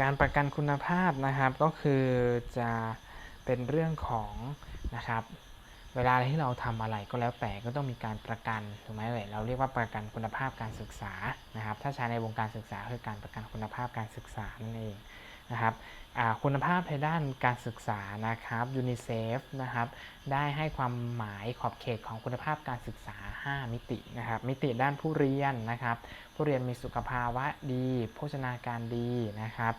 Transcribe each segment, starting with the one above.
การประกันคุณภาพนะครับก็คือจะเป็นเรื่องของนะครับเวลาที่เราทำอะไรก็แล้วแต่ก็ต้องมีการประกันถูกไหมเลยเราเรียกว่าประกันคุณภาพการศึกษานะครับ ถ้าใช้ในวงการศึกษาคือการประกันคุณภาพการศึกษานั่นเอง นะครับคุณภาพในด้านการศึกษานะครับยูนิเซฟนะครับได้ให้ความหมายขอบเขตของคุณภาพการศึกษา 5 มิตินะครับมิติด้านผู้เรียนนะครับผู้เรียนมีสุขภาวะดี โภชนาการดีนะครับ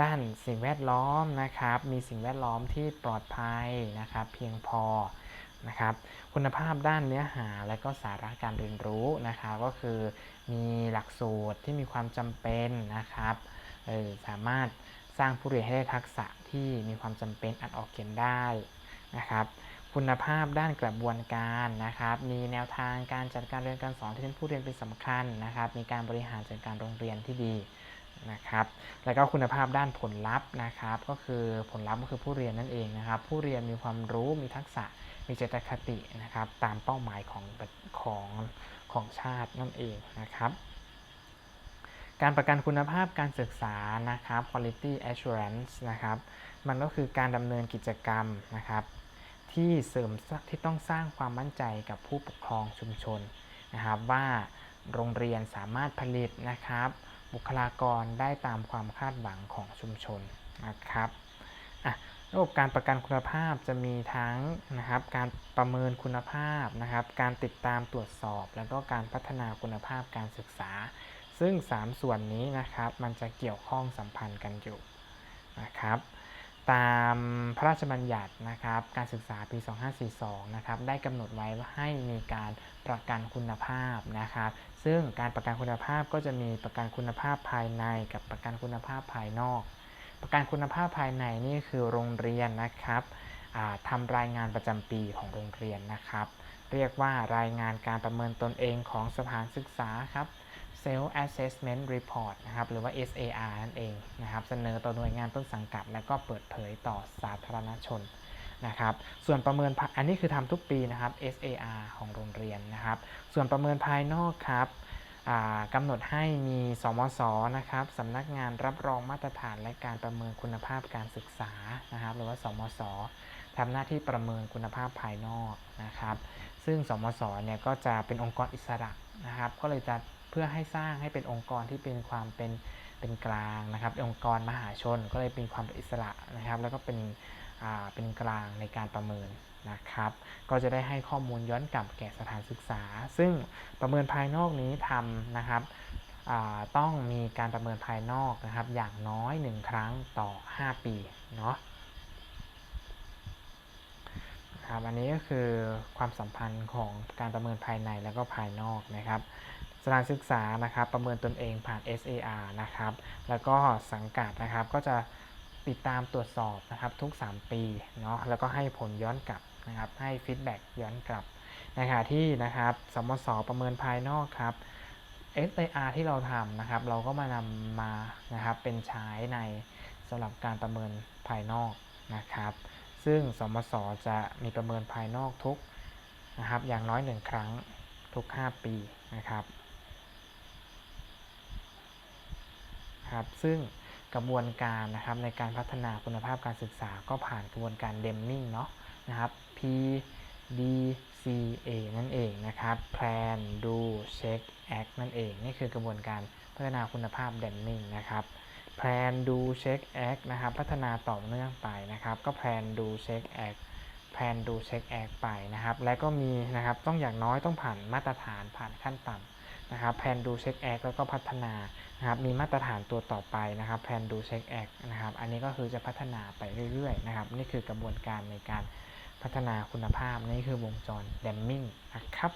ด้านสิ่งแวดล้อมนะครับมีสิ่งแวดล้อมที่ปลอดภัยนะครับเพียงพอนะครับคุณภาพด้านเนื้อหาและก็สาระการเรียนรู้นะครับก็คือมีหลักสูตรที่มีความจำเป็นนะครับเออสามารถ สร้างผู้เรียนให้ได้ทักษะที่มีความจำเป็นอ่านออกเขียนได้นะครับ คุณภาพด้านกระบวนการนะครับ มีแนวทางการจัดการเรียนการสอนที่เน้นผู้เรียนเป็นสำคัญนะครับ มีการบริหารจัดการโรงเรียนที่ดีนะครับ แล้วก็คุณภาพด้านผลลัพธ์นะครับ ก็คือผลลัพธ์ก็คือผู้เรียนนั่นเองนะครับ ผู้เรียนมีความรู้มีทักษะมีเจตคตินะครับ ตามเป้าหมายของของของชาตินั่นเองนะครับ การประกันคุณภาพการศึกษานะครับ quality assurance นะครับ มันก็คือการดำเนินกิจกรรมนะครับ ที่เสริมที่ต้องสร้างความมั่นใจกับผู้ปกครองชุมชนนะครับ ว่าโรงเรียนสามารถผลิตนะครับ บุคลากรได้ตามความคาดหวังของชุมชนนะครับระบบการประกันคุณภาพจะมีทั้งนะครับการประเมินคุณภาพนะครับ การติดตามตรวจสอบ แล้วก็การพัฒนาคุณภาพการศึกษา ซึ่ง 3 ส่วนนี้นะครับมันจะเกี่ยวข้องสัมพันธ์กันอยู่นะครับตามพระราชบัญญัตินะครับการศึกษาปี 2542 นะครับได้กำหนดไว้ว่าให้มีการประกันคุณภาพนะครับซึ่งการประกันคุณภาพก็จะมีประกันคุณภาพภายในกับประกันคุณภาพภายนอก ประกันคุณภาพภายในนี่คือโรงเรียนนะครับทำรายงานประจำปีของโรงเรียนนะครับ เรียกว่ารายงานการประเมินตนเองของสถานศึกษาครับ Self Assessment Report นะครับหรือว่า SAR นั่นเองนะครับเสนอต่อหน่วยงานต้นสังกัด แล้วก็เปิดเผยต่อสาธารณชนนะครับส่วนประเมินอันนี้คือทำทุกปีนะครับ SAR ของโรงเรียนนะครับ ส่วนประเมินภายนอกครับกำหนดให้มี สมศนะครับสำนักงานรับรองมาตรฐานและการประเมินคุณภาพการศึกษานะครับ หรือว่า สมศทำหน้าที่ประเมินคุณภาพภายนอกนะครับ ซึ่ง สมศเนี่ยก็จะเป็นองค์กรอิสระนะครับ ก็เลยจะ เพื่อให้สร้างให้เป็นองค์กรที่เป็นความเป็นเป็นกลางนะครับ องค์กรมหาชนก็เลยเป็นความเป็นอิสระนะครับ แล้วก็เป็นเป็นกลางในการประเมินนะครับ ก็จะได้ให้ข้อมูลย้อนกลับแก่สถานศึกษา ซึ่งประเมินภายนอกนี้ทำนะครับต้องมีการประเมินภายนอกนะครับ อย่างน้อย 1 ครั้งต่อ 5 ปีเนาะครับอันนี้ก็คือความสัมพันธ์ของการประเมินภายในแล้วก็ภายนอกนะครับ สถานศึกษานะครับ ประเมินตนเองผ่าน SAR นะครับ แล้วก็สังกัดนะครับก็จะติดตามตรวจสอบนะครับทุก 3 ปีเนาะแล้วก็ให้ผลย้อนกลับนะครับให้ฟีดแบ็กย้อนกลับในขณะที่นะครับสมศประเมินภายนอกครับ SAR ที่เราทำนะครับ เราก็มานำมานะครับเป็นใช้ในสำหรับการประเมินภายนอกนะครับ ซึ่งสมศจะมีประเมินภายนอกทุกนะครับอย่างน้อย 1 ครั้งทุก 5 ปีนะครับ ครับ ซึ่งกระบวนการนะครับในการพัฒนาคุณภาพการศึกษาก็ผ่านกระบวนการเดมมิงเนาะนะครับ P D C A นั่นเองนะครับ Plan Do Check Act นั่นเอง นี่คือกระบวนการพัฒนาคุณภาพเดมมิงนะครับ Plan Do Check Act นะครับ พัฒนาต่อเนื่องไปนะครับ ก็ Plan Do Check Act Plan Do Check Act ไปนะครับ และก็มีนะครับ ต้องอย่างน้อยต้องผ่านมาตรฐานผ่านขั้นต่ำ นะครับแพนดูเช็คแอคแล้วก็พัฒนานะครับมีมาตรฐานตัวต่อไปนะครับแพนดูเช็คแอคนะครับอันนี้ก็คือจะพัฒนาไปเรื่อยๆนะครับนี่คือกระบวนการในการพัฒนาคุณภาพนี่คือวงจรแดมมิ่งนะครับ